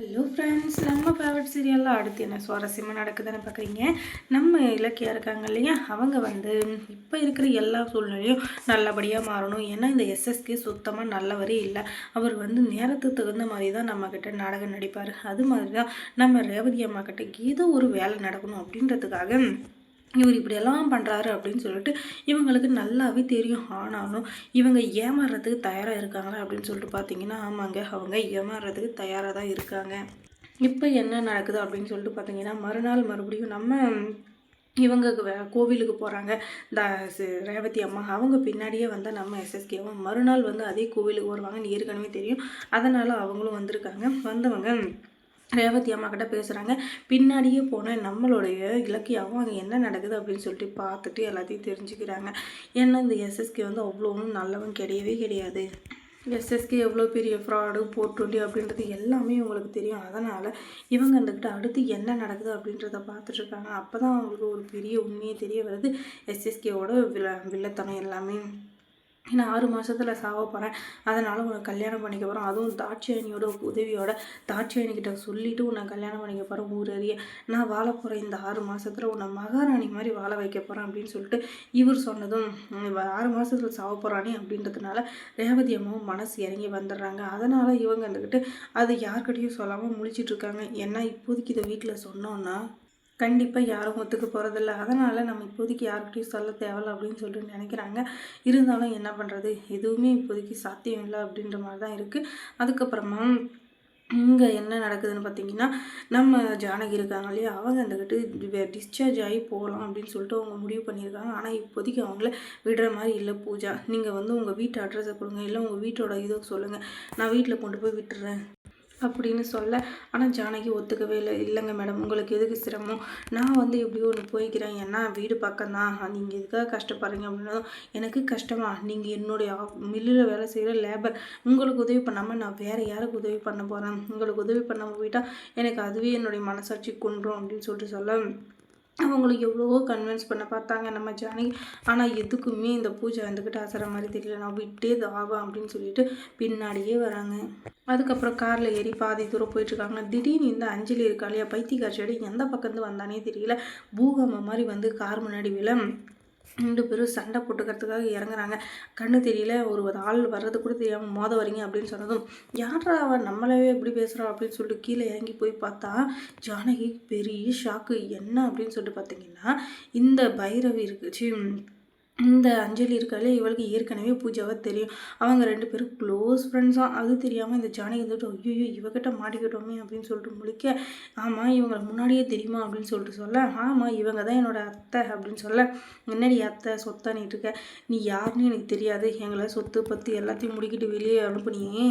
Hello friends நம்ம favourite சீரியலில் அடுத்து என்ன சுவாரஸ்யமாக நடக்குதுன்னு பார்க்குறீங்க? நம்ம இலக்கியா இருக்காங்க இல்லையா? அவங்க வந்து இப்போ இருக்கிற எல்லா சூழ்நிலையும் நல்லபடியாக மாறணும். ஏன்னா இந்த எஸ்எஸ்கே சுத்தமாக நல்லவரே இல்லை. அவர் வந்து நேரத்துக்கு தகுந்த மாதிரி தான் நம்மக்கிட்ட நாடகம் நடிப்பார். அது மாதிரி தான் நம்ம ரேவதி அம்மா கிட்ட ஏதோ ஒரு வேலை நடக்கணும் அப்படின்றதுக்காக இவர் இப்படியெல்லாம் பண்ணுறாரு அப்படின்னு சொல்லிட்டு இவங்களுக்கு நல்லாவே தெரியும். ஆனாலும் இவங்க ஏமாறுறதுக்கு தயாராக இருக்காங்களா அப்படின்னு சொல்லிட்டு பார்த்தீங்கன்னா ஆமாங்க அவங்க ஏமாறுறதுக்கு தயாராக தான் இருக்காங்க. இப்போ என்ன நடக்குது அப்படின்னு சொல்லிட்டு பார்த்தீங்கன்னா மறுநாள் மறுபடியும் நம்ம இவங்க கோவிலுக்கு போகிறாங்க த ரேவதி அம்மா அவங்க பின்னாடியே வந்தால் நம்ம எஸ்எஸ்கேவும் மறுநாள் வந்து அதே கோவிலுக்கு வருவாங்கன்னு ஏற்கனவே தெரியும். அதனால் அவங்களும் வந்திருக்காங்க. வந்தவங்க ரேவதி அம்மா கிட்ட பேசுகிறாங்க பின்னாடியே போனால் நம்மளுடைய இலக்கியாவும் அங்கே என்ன நடக்குது அப்படின்னு சொல்லிட்டு பார்த்துட்டு எல்லாத்தையும் தெரிஞ்சுக்கிறாங்க. ஏன்னா இந்த எஸ்எஸ்கே வந்து அவ்வளோ ஒன்றும் நல்லவன் கிடையவே கிடையாது. எஸ்எஸ்கே எவ்வளோ பெரிய ஃப்ராடு போட்டுண்டி அப்படின்றது எல்லாமே உங்களுக்கு தெரியும். அதனால் இவங்க அந்தக்கிட்ட அடுத்து என்ன நடக்குது அப்படின்றத பார்த்துட்ருக்காங்க அப்போ தான் அவங்களுக்கு ஒரு பெரிய உண்மையே தெரிய வருது. எஸ்எஸ்கேவோட வில்ல வில்லத்தனம் எல்லாமே. நான் ஆறு மாதத்தில் சாக போகிறேன் அதனால் உன்னை கல்யாணம் பண்ணிக்க போகிறோம் அதுவும் தாட்சியணியோட உதவியோட தாட்சியணிக்கிட்ட சொல்லிவிட்டு உன்னை கல்யாணம் பண்ணிக்க போகிறேன் ஊரறிய. நான் வாழ போகிறேன் இந்த ஆறு மாதத்தில் உன்னை மகாராணி மாதிரி வாழ வைக்க போகிறேன் அப்படின்னு சொல்லிட்டு இவர் சொன்னதும் ஆறு மாதத்தில் சாக போகிறானே அப்படின்றதுனால ரேவதி அம்மாவும் மனசு இறங்கி வந்துடுறாங்க. அதனால் இவங்க வந்துக்கிட்டு அது யார்கிட்டையும் சொல்லாமல் முழிச்சிட்ருக்காங்க ஏன்னா இப்போதைக்கு இதை வீட்டில் சொன்னோன்னா கண்டிப்பாக யாரும் ஒத்துக்க போகிறதில்ல அதனால் நம்ம இப்போதைக்கு யாருக்கிட்டையும் சொல்ல தேவையில்ல அப்படின்னு சொல்லிட்டு நினைக்கிறாங்க. இருந்தாலும் என்ன பண்ணுறது எதுவுமே இப்போதைக்கு சாத்தியம் இல்லை அப்படின்ற மாதிரி தான் இருக்குது அதுக்கப்புறமா இங்கே என்ன நடக்குதுன்னு பார்த்தீங்கன்னா நம்ம ஜானகி இருக்காங்க இல்லையா? அவங்க அந்தக்கிட்டு டிஸ்சார்ஜ் ஆகி போகலாம் அப்படின்னு சொல்லிட்டு அவங்க முடிவு பண்ணியிருக்காங்க. ஆனால் இப்போதைக்கு அவங்கள விடுற மாதிரி இல்லை பூஜா. நீங்கள் வந்து உங்கள் வீட்டு அட்ரஸை கொடுங்க. இல்லை உங்கள் வீட்டோட இதை சொல்லுங்கள் நான் வீட்டில் கொண்டு போய் விட்டுறேன். அப்படின்னு சொல்ல. ஆனால் ஜானகி ஒத்துக்கவே இல்லை. இல்லைங்க மேடம் உங்களுக்கு எதுக்கு சிரமம்? நான் வந்து எப்படியோ ஒன்று போய்க்கிறேன். ஏன்னா வீடு பக்கம் தான் நீங்கள் எதுக்காக கஷ்டப்படுறீங்க அப்படின்னதும் எனக்கு கஷ்டமா. நீங்கள் என்னுடைய மில்லில் வேலை செய்கிற லேபர். உங்களுக்கு உதவி பண்ணாமல் நான் வேறு யாருக்கு உதவி பண்ண போகிறேன் உங்களுக்கு உதவி பண்ணாமல் போயிட்டால் எனக்கு அதுவே என்னுடைய மனசாட்சி கொன்றும் அப்படின்னு சொல்லிட்டு சொல்ல. அவங்களுக்கு எவ்வளவோ கன்வின்ஸ் பண்ண பார்த்தாங்க நம்ம ஜானகி. ஆனால் எதுக்குமே இந்த பூஜை வந்துக்கிட்டு அசர மாதிரி தெரியல. நான் விட்டே ஆகும் அப்படின்னு சொல்லிட்டு பின்னாடியே வராங்க. அதுக்கப்புறம் காரில் ஏறி பாதி தூரம் போயிட்டுருக்காங்க. திடீர்னு இந்த அஞ்சலி இருக்கா இல்லையா பைத்தியக்காட்சியோட எந்த பக்கத்து வந்தானே தெரியல. பூகம்பம் மாதிரி வந்து கார் முன்னாடி விழ ரெண்டு பேரும் சண்டை போட்டுக்கிறதுக்காக இறங்குறாங்க. கண்ணு தெரியல ஒரு ஆள் வர்றது கூட தெரியாமல் மோத வரீங்க அப்படின்னு சொன்னதும் யாரா அவன் நம்மளவே எப்படி பேசுகிறா அப்படின்னு சொல்லிட்டு கீழே இறங்கி போய் பார்த்தா ஜானகி பெரிய ஷாக்கு என்ன அப்படின்னு சொல்லிட்டு பார்த்தீங்கன்னா இந்த பைரவி இருக்குச்சு இந்த அஞ்சலி இருக்காலே இவளுக்கு ஏற்கனவே பூஜாவை தெரியும். அவங்க ரெண்டு பேரும் க்ளோஸ் ஃப்ரெண்ட்ஸாக அது தெரியாமல் இந்த ஜானகி வந்துட்டு ஐயோ இவகிட்ட மாட்டிக்கிட்டோமே அப்படின்னு சொல்லிட்டு முழிக்க ஆமாம் இவங்களை முன்னாடியே தெரியுமா? அப்படின்னு சொல்லிட்டு சொல்ல ஆமாம் இவங்க தான் என்னோட அத்தை அப்படின்னு சொல்ல என்னடி அத்தை சொத்தானிட்டு இருக்க? நீ யாருன்னு எனக்கு தெரியாது. எங்களை சொத்து பத்து எல்லாத்தையும் முடிக்கிட்டு வெளியே அனுப்புனியே.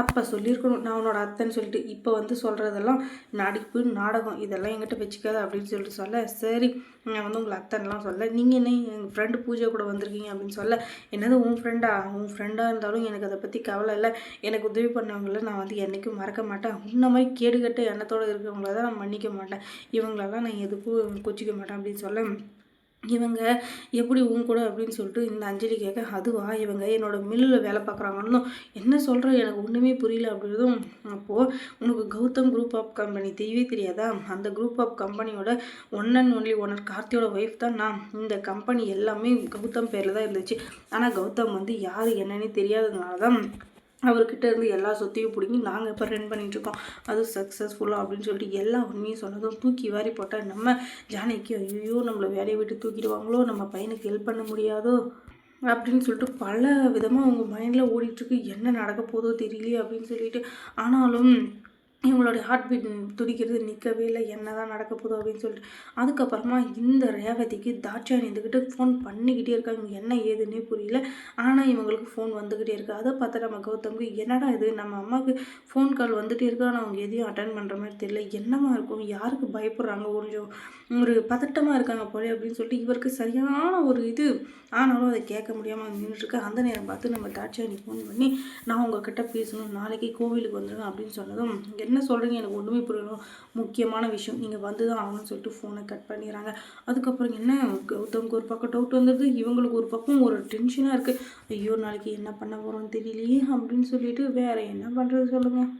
அப்போ சொல்லியிருக்கணும். நான் உன்னோட அத்தைன்னு சொல்லிட்டு இப்போ வந்து சொல்கிறதெல்லாம் நடிப்பு நாடகம் இதெல்லாம் எங்கிட்ட வச்சுக்காத அப்படின்னு சொல்லிட்டு சொல்ல சரி நான் வந்து உங்களை அத்தைன்லாம் சொல்ல நீங்கள் என்ன எங்கள் ஃப்ரெண்டு பூஜை கூட வந்திருக்கீங்க அப்படின்னு சொல்ல என்னது உன் ஃப்ரெண்டா உன் ஃப்ரெண்டாக இருந்தாலும் எனக்கு அதை பற்றி கவலை இல்லை. எனக்கு உதவி பண்ணவங்கள நான் வந்து என்றைக்கும் மறக்க மாட்டேன். உன்ன மாதிரி கேடுகட்ட எண்ணத்தோடு இருக்கிறவங்கள தான் நான் மன்னிக்க மாட்டேன். இவங்களெல்லாம் நான் எதுக்கும் கொச்சிக்க மாட்டேன் அப்படின்னு சொல்ல இவங்க எப்படி உன் கூட அப்படின்னு சொல்லிட்டு இந்த அஞ்சலி கேட்க அதுவா? இவங்க என்னோட மில்லில் வேலை பார்க்குறாங்கன்னு என்ன சொல்கிற எனக்கு ஒன்றுமே புரியல அப்படின்றதும் அப்போது உனக்கு கௌதம் குரூப் ஆஃப் கம்பெனி தெரியவே தெரியாதா? அந்த குரூப் ஆஃப் கம்பெனியோட ஒன் அண்ட் ஒன்லி ஓனர் கார்த்தியோட ஒய்ஃப் தான் நான். இந்த கம்பெனி எல்லாமே கௌதம் பேரில் தான் இருந்துச்சு. ஆனால் கௌதம் வந்து யார் என்னன்னே தெரியாததுனால தான் அவர்கிட்ட இருந்து எல்லா சொத்தையும் பிடிங்கி நாங்கள் இப்போ ரன் பண்ணிகிட்ருக்கோம் அது சக்ஸஸ்ஃபுல்லாக அப்படின்னு சொல்லிட்டு எல்லா உண்மையும் சொன்னதும் தூக்கி வாரி போட்டால் நம்ம ஜானகி ஐயோ நம்மளை வேலையை விட்டு தூக்கிடுவாங்களோ நம்ம பையனுக்கு ஹெல்ப் பண்ண முடியாதோ அப்படின்னு சொல்லிட்டு பல விதமாக அவங்க மைண்டில் ஓடிட்டுருக்கு. என்ன நடக்க போதோ தெரியலையே அப்படின்னு சொல்லிட்டு. ஆனாலும் இவங்களுடைய ஹார்ட் பீட் துடிக்கிறது நிற்கவே இல்லை என்ன தான் நடக்க போதும் அப்படின்னு சொல்லிட்டு. அதுக்கப்புறமா இந்த ரேவதிக்கு தாட்சாயணி இருந்துக்கிட்டு ஃபோன் பண்ணிக்கிட்டே இருக்காங்க. என்ன ஏதுன்னே புரியல. ஆனால் இவங்களுக்கு ஃபோன் வந்துக்கிட்டே இருக்குது அதை பார்த்தா நம்ம கௌதம்க்கு என்னடா இது? நம்ம அம்மாவுக்கு ஃபோன் கால் வந்துகிட்டே இருக்கு. ஆனால் அவங்க எதையும் அட்டன் பண்ணுற மாதிரி தெரியல. என்னமா இருக்கும்? யாருக்கு பயப்படுறாங்க? கொஞ்சம் ஒரு பதட்டமாக இருக்காங்க போலே அப்படின்னு சொல்லிட்டு இவருக்கு சரியான ஒரு இது ஆனாலும் அதை கேட்க முடியாமல் நின்றுட்டுருக்கு அந்த நேரம் பார்த்து நம்ம தாட்சாயனி ஃபோன் பண்ணி நான் உங்ககிட்ட பேசணும். நாளைக்கு கோவிலுக்கு வந்துடுங்க அப்படின்னு சொன்னதும் என்ன என்ன சொல்கிறீங்க எனக்கு ஒன்றுமே புரியணும் முக்கியமான விஷயம். நீங்கள் வந்து தான் ஆகணும்னு சொல்லிட்டு ஃபோனை கட் பண்ணிடுறாங்க. அதுக்கப்புறம் என்ன? கௌதமுக்கு ஒரு பக்கம் டவுட் வந்துடுது இவங்களுக்கு ஒரு பக்கம் ஒரு டென்ஷனாக இருக்குது ஐயோ நாளைக்கு என்ன பண்ண போகிறோம்னு தெரியலையே அப்படின்னு சொல்லிட்டு வேறு என்ன பண்ணுறது சொல்லுங்கள்